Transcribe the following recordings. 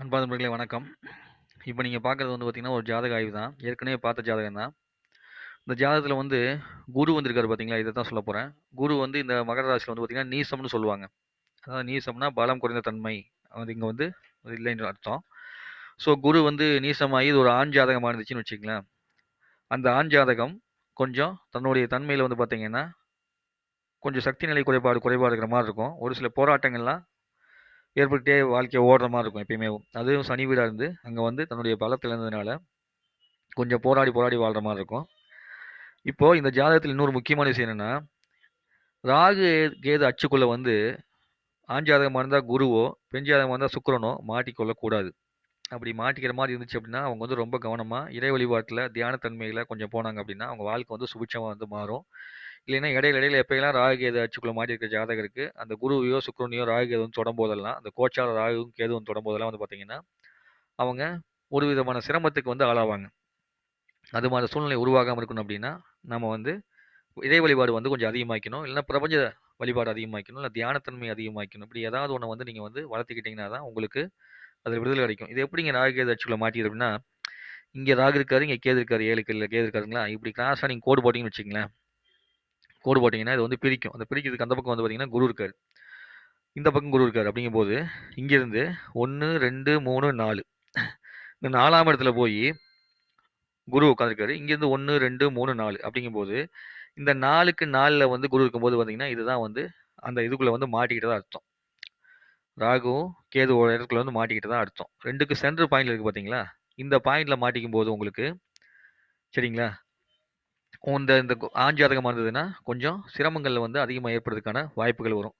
அன்பார்ந்த நண்பர்களே வணக்கம். இப்போ நீங்கள் பார்க்குறது வந்து பார்த்தீங்கன்னா, ஒரு ஜாதக ஆய்வு தான். ஏற்கனவே பார்த்த ஜாதகம் தான். இந்த ஜாதகத்தில் வந்து குரு வந்திருக்காரு பார்த்தீங்களா, இதை தான் சொல்லப் போகிறேன் குரு வந்து இந்த மகர ராசியில் வந்து பார்த்தீங்கன்னா, நீசம்னு சொல்லுவாங்க. அதாவது நீசம்னா பலம் குறைந்த தன்மை. அது இங்கே வந்து இல்லைன்னு அர்த்தம். ஸோ குரு வந்து நீசமாகி இது ஒரு ஆண் ஜாதகமாக இருந்துச்சுன்னு வச்சுக்கங்களேன். அந்த ஆண் ஜாதகம் கொஞ்சம் தன்னுடைய தன்மையில் வந்து பார்த்தீங்கன்னா, கொஞ்சம் சக்தி நிலை குறைபாடு குறைபாடு இருக்கிற மாதிரி இருக்கும். ஒரு சில போராட்டங்கள்லாம் ஏற்பட்டுட்டே வாழ்க்கையை ஓடுற மாதிரி இருக்கும் எப்பயுமே. அதுவும் சனி வீடாக இருந்து, அங்கே வந்து தன்னுடைய பலத்தில் இருந்ததுனால கொஞ்சம் போராடி, போராடி வாழ்ற மாதிரி இருக்கும். இப்போது இந்த ஜாதகத்தில் இன்னொரு முக்கியமான விஷயம் என்னென்னா ராகு, கேது அச்சுக்குள்ளே வந்து ஆண் இருந்தால் குருவோ, பெண் இருந்தால் இருந்தா சுக்கிரனோ மாட்டிக்கொள்ளக் அப்படி மாட்டிக்கிற மாதிரி இருந்துச்சு அப்படின்னா, அவங்க வந்து ரொம்ப கவனமாக இறை வழிபாட்டில் தியானத்தன்மையில் கொஞ்சம் போனாங்க அப்படின்னா, அவங்க வாழ்க்கை வந்து சுபிட்சமாக வந்து மாறும். இல்லைன்னா இடையில இடையில எப்பயெல்லாம் ராகு, கேது அச்சுக்குள்ள மாட்டியிருக்கிற ஜாதகருக்கு, அந்த குருவையோ, சுக்ரனையோ ராகு, கேது வந்து அந்த கோச்சார ராகுவும், கேதுவும் தொடம்போதெல்லாம் வந்து பார்த்தீங்கன்னா, அவங்க ஒரு விதமான சிரமத்துக்கு வந்து ஆளாவாங்க. அது மாதிரி சூழ்நிலை உருவாகாமல் இருக்கணும் அப்படின்னா, நம்ம வந்து இறை வழிபாடு வந்து கொஞ்சம் அதிகமாக்கணும். இல்லைன்னா பிரபஞ்ச வழிபாடு அதிகமாக்கணும். இல்லை தியானத்தன்மை அதிகமாக்கணும். இப்படி ஏதாவது ஒன்று வந்து நீங்கள் வந்து வளர்த்துக்கிட்டீங்கன்னா தான் உங்களுக்கு அதில் விடுதலை கிடைக்கும். இது எப்படிங்க ராகு, கேது அச்சுக்குள்ள மாட்டிக்குது அப்படின்னா, இங்கே ராகு இருக்காரு, இங்கே கேது இருக்காரு. 7 கல்ல கேது இருக்காருங்களா, இப்படி கிராஸாக நீங்கள் கோடு போட்டிங்கன்னு வச்சுக்கங்களேன். கோடு போட்டிங்கன்னா இது வந்து பிரிக்கும். அந்த பிரிக்கிறதுக்கு அந்த பக்கம் வந்து பார்த்தீங்கன்னா, குரு இருக்கார் இந்த பக்கம் குரு இருக்காரு. அப்படிங்கும்போது, இங்கேருந்து ஒன்று ரெண்டு மூணு நாலு இந்த நாலாம் இடத்துல போய் குரு உட்கார்ந்திருக்காரு. இங்கிருந்து 1, 2, 3, 4 அப்படிங்கும்போது, இந்த 4க்கு 4ல வந்து குரு இருக்கும்போது பார்த்தீங்கன்னா, இதுதான் வந்து அந்த இதுக்குள்ளே வந்து மாட்டிக்கிட்டு தான் அர்த்தம். ராகுவும், கேதுவோட இடத்துக்குள்ள வந்து மாட்டிக்கிட்டு தான் அர்த்தம். ரெண்டுக்கு சென்டர் பாயிண்ட்ல இருக்குது பார்த்தீங்களா, இந்த பாயிண்ட்டில் மாட்டிக்கும் போது உங்களுக்கு சரிங்களா, இந்த இந்த கு ஆண் இருந்ததுன்னா, கொஞ்சம் சிரமங்கள் வந்து அதிகமாக ஏற்படுறதுக்கான வாய்ப்புகள் வரும்.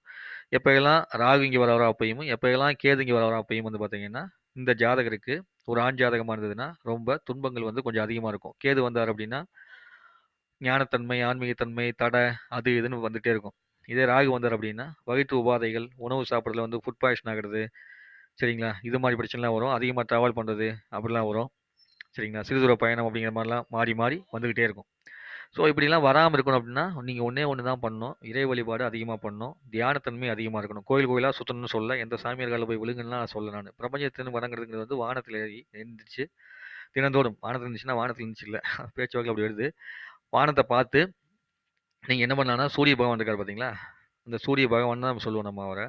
எப்போயெல்லாம் ராகு வர வர அப்பையும் எப்போயெல்லாம் கேது வர வர அப்பயும் வந்து பார்த்தீங்கன்னா, இந்த ஜாதகருக்கு ஒரு ஆண் இருந்ததுன்னா, ரொம்ப துன்பங்கள் வந்து கொஞ்சம் அதிகமாக இருக்கும். கேது வந்தார் அப்படின்னா, ஞானத்தன்மை, ஆன்மீகத்தன்மை, தடை அது இதுன்னு வந்துகிட்டே இருக்கும். இதே ராகு வந்தார் அப்படின்னா, வயிற்று உபாதைகள், உணவு சாப்பிட்றதுல வந்து ஃபுட் பாய்சன் ஆகிறது சரிங்களா, இது மாதிரி பிரச்சனைலாம் வரும். அதிகமாக ட்ராவல் பண்ணுறது அப்படிலாம் வரும். சரிங்களா, சிறுதூர பயணம் அப்படிங்கிற மாதிரிலாம் மாறி, மாறி வந்துக்கிட்டே இருக்கும். ஸோ இப்படிலாம் வராமல் இருக்கணும் அப்படின்னா, நீங்கள் ஒன்றே ஒன்று தான் பண்ணணும். இறை வழிபாடு அதிகமாக பண்ணணும். தியானத்தன்மை அதிகமாக இருக்கணும். கோயில் கோயிலாக சுற்றணும்னு சொல்ல எந்த சாமியார் போய் விழுங்கன்னுலாம் நான் சொல்ல நான் பிரபஞ்சத்தின் வரங்கிறதுங்கிறது வந்து வானத்தில் எழுந்திரிச்சு தினந்தோறும் வானத்தில் இருந்துச்சுன்னா, வானத்தில் இருந்துச்சு இல்லை பேச்சுவாக்கில் அப்படி வருது. வானத்தை பார்த்து, நீங்கள் என்ன பண்ணலாம்னா, சூரிய பகவான் இருக்கார் பார்த்தீங்களா, அந்த சூரிய பகவான் தான் நம்ம சொல்லுவோம் நம்ம அவரை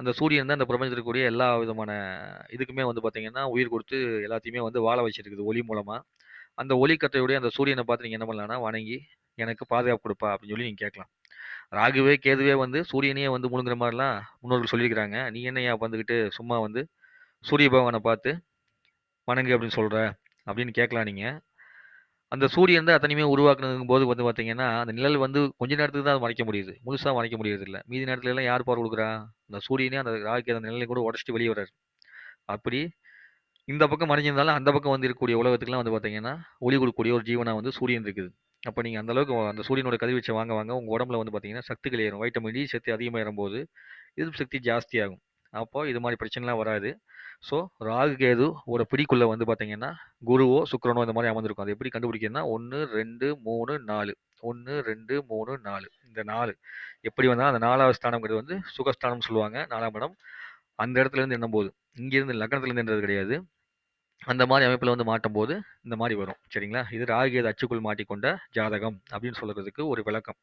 அந்த சூரியன் தான் இந்த பிரபஞ்சத்திற்குரிய எல்லா விதமான இதுக்குமே வந்து பார்த்திங்கன்னா உயிர் கொடுத்து எல்லாத்தையுமே வந்து வாழ வச்சிருக்குது ஒளி மூலமாக அந்த ஒளிக்கற்றையுடைய அந்த சூரியனை பார்த்து நீங்கள் என்ன பண்ணலாம்னா, வணங்கி, எனக்கு பாதுகாப்பு கொடுப்பா அப்படின்னு சொல்லி நீங்கள் கேட்கலாம். ராகுவே, கேதுவே வந்து சூரியனையே வந்து முழுங்குற மாதிரிலாம் முன்னோர்கள் சொல்லியிருக்கிறாங்க. நீ என்னையா வந்துக்கிட்டு சும்மா வந்து சூரிய பகவானை பார்த்து வணங்கு அப்படின்னு சொல்கிற அப்படின்னு கேட்கலாம் நீங்கள் அந்த சூரியன் தான் அத்தனையுமே உருவாக்குனதுங்கும்போது வந்து பார்த்தீங்கன்னா, அந்த நிழல் வந்து கொஞ்ச நேரத்துக்கு தான் அத மறைக்க முடியுது. முழுசாக மறைக்க முடியறதில்ல. மீதி நேரத்துல எல்லாம் யார் பார் கொடுக்குறா அந்த சூரியனே அந்த ராகுக்கு அந்த நிழலை கூட உடச்சிட்டு வெளியே வர்றாரு அப்படி இந்த பக்கம் மறைஞ்சிருந்தாலும், அந்த பக்கம் வந்து இருக்கக்கூடிய உலகத்துக்குலாம் வந்து பார்த்தீங்கன்னா, ஒளி கொடுக்கக்கூடிய ஒரு ஜீவனா வந்து சூரியன் இருக்குது. அப்போ நீங்கள் அந்த அளவுக்கு அந்த சூரியனோட கதிர்வீச்சை வாங்க, வாங்க உங்கள் உடம்புல வந்து பார்த்தீங்கன்னா, சக்திகள் ஏறும். வைட்டமின் டி சக்தி அதிகமாக ஏறும்போது, எதிர்ப்பு சக்தி ஜாஸ்தியாகும். அப்போ இது மாதிரி பிரச்சனைலாம் வராது. ஸோ ராகு, கேது ஒரு பிடிக்குள்ளே வந்து பார்த்தீங்கன்னா, குருவோ, சுக்கரனோ இந்த மாதிரி அமர்ந்திருக்கும். அது எப்படி கண்டுபிடிக்கணும்னா ஒன்று ரெண்டு மூணு நாலு ஒன்று ரெண்டு மூணு நாலு இந்த நாலு எப்படி வந்தால் அந்த நாலாவது ஸ்தானம்ங்கிறது வந்து சுகஸ்தானம்னு சொல்லுவாங்க. நாலாம் இடம். அந்த இடத்துல இருந்து எண்ணும் போது இங்கேருந்து இருந்து கிடையாது. அந்த மாதிரி அமைப்பில் வந்து மாட்டும் போது இந்த மாதிரி வரும். சரிங்களா, இது ராகு, அச்சுக்குள் மாட்டிக்கொண்ட ஜாதகம் அப்படின்னு சொல்கிறதுக்கு ஒரு விளக்கம்.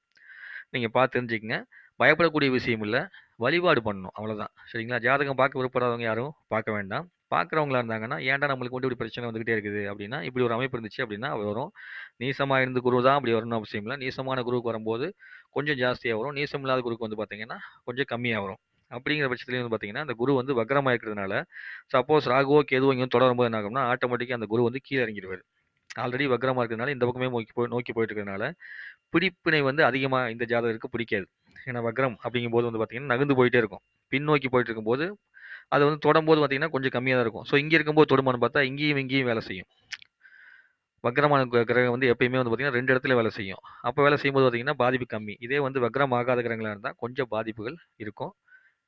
நீங்கள் பார்த்து தெரிஞ்சுக்கங்க. பயப்படக்கூடிய விஷயம் இல்லை வழிபாடு பண்ணணும். அவ்வளோதான். சரிங்களா, ஜாதகம் பார்க்க விருப்பப்படாதவங்க யாரும் பார்க்க வேண்டாம். பார்க்குறவங்களா இருந்தாங்கன்னா, ஏன்டா நம்மளுக்கு வந்து இப்படி பிரச்சனை வந்துகிட்டே இருக்குது அப்படின்னா, இப்படி ஒரு அமைப்பு இருந்துச்சு அப்படின்னா வரும். நீசமாக இருந்து குரு தான் அப்படி வரணும் அவசியம் இல்லை நீசமான குருவுக்கு வரும்போது கொஞ்சம் ஜாஸ்தியாக வரும். நீசம் இல்லாத குருவுக்கு வந்து பார்த்திங்கன்னா கொஞ்சம் கம்மியாக வரும். அப்படிங்கிற பட்சத்துலேயும் வந்து பார்த்தீங்கன்னா, அந்த குரு வந்து வக்ரமாக இருக்கிறதுனால, சப்போஸ் ராகுவோ, கேதுவோ இங்கே வந்து தொடரும்போது என்ன ஆகும்னா, ஆட்டோமேட்டிக்காக அந்த குரு வந்து கீழே இறங்கிடுவார் ஆல்ரெடி வக்ரமாக இருக்கிறதுனால, இந்த பக்கமே நோக்கி போய் நோக்கி போயிட்டு இருக்கிறதுனால, பிடிப்பினை வந்து அதிகமாக இந்த ஜாதகருக்கு பிடிக்காது. ஏன்னா வக்ரம் அப்படிங்கும்போது வந்து பார்த்தீங்கன்னா, நகர்ந்து போயிட்டே இருக்கும். பின்னோக்கி போயிட்டு இருக்கும்போது, அது வந்து தொடும்போது பார்த்தீங்கன்னா, கொஞ்சம் கம்மியாக தான் இருக்கும். ஸோ இங்கே இருக்கும்போது தொடுமான்னு பார்த்தா, இங்கேயும் இங்கேயும் வேலை செய்யும். வக்ரமான கிரகம் வந்து எப்பயுமே வந்து பார்த்தீங்கன்னா, ரெண்டு இடத்துல வேலை செய்யும். அப்போ வேலை செய்யும்போது பார்த்தீங்கன்னா, பாதிப்பு கம்மி. இதே வந்து வக்ரம் ஆகாத கிரகங்களாக இருந்தால் கொஞ்சம் பாதிப்புகள் இருக்கும்.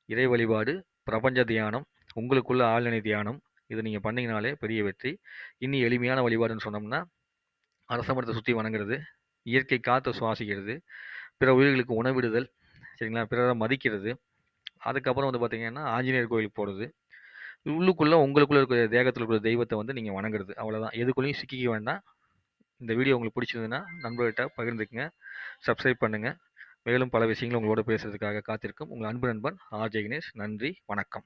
இறை வழிபாடு, பிரபஞ்ச தியானம், உங்களுக்குள்ள ஆழ்நிலை தியானம், இது நீங்கள் பண்ணிங்கனாலே பெரிய வெற்றி. இன்னும் எளிமையான வழிபாடுன்னு சொன்னோம்னா, அரச சுற்றி வணங்குறது, இயற்கை காற்றை சுவாசிக்கிறது, பிற உயிர்களுக்கு உணவிடுதல், சரிங்களா, பிறரை மதிக்கிறது, அதுக்கப்புறம் வந்து பார்த்திங்கன்னா ஆஞ்சநேயர் கோயிலுக்கு போகிறது உள்ளுக்குள்ளே உங்களுக்குள்ளே இருக்கிற தேகத்தில் இருக்கிற தெய்வத்தை வந்து நீங்கள் வணங்குறது. அவ்வளோதான். எதுக்குள்ளேயும் சிக்கிக்க வேண்டாம். இந்த வீடியோ உங்களுக்கு பிடிச்சிருந்ததுன்னா, நண்பர்கிட்ட பகிர்ந்துக்கங்க. சப்ஸ்கிரைப் பண்ணுங்கள் மேலும் பல விஷயங்கள் உங்களோட பேசுறதுக்காக காத்திருக்கும் உங்கள் அன்பு நண்பன் ஆர்.ஜே. கணேஷ். நன்றி, வணக்கம்.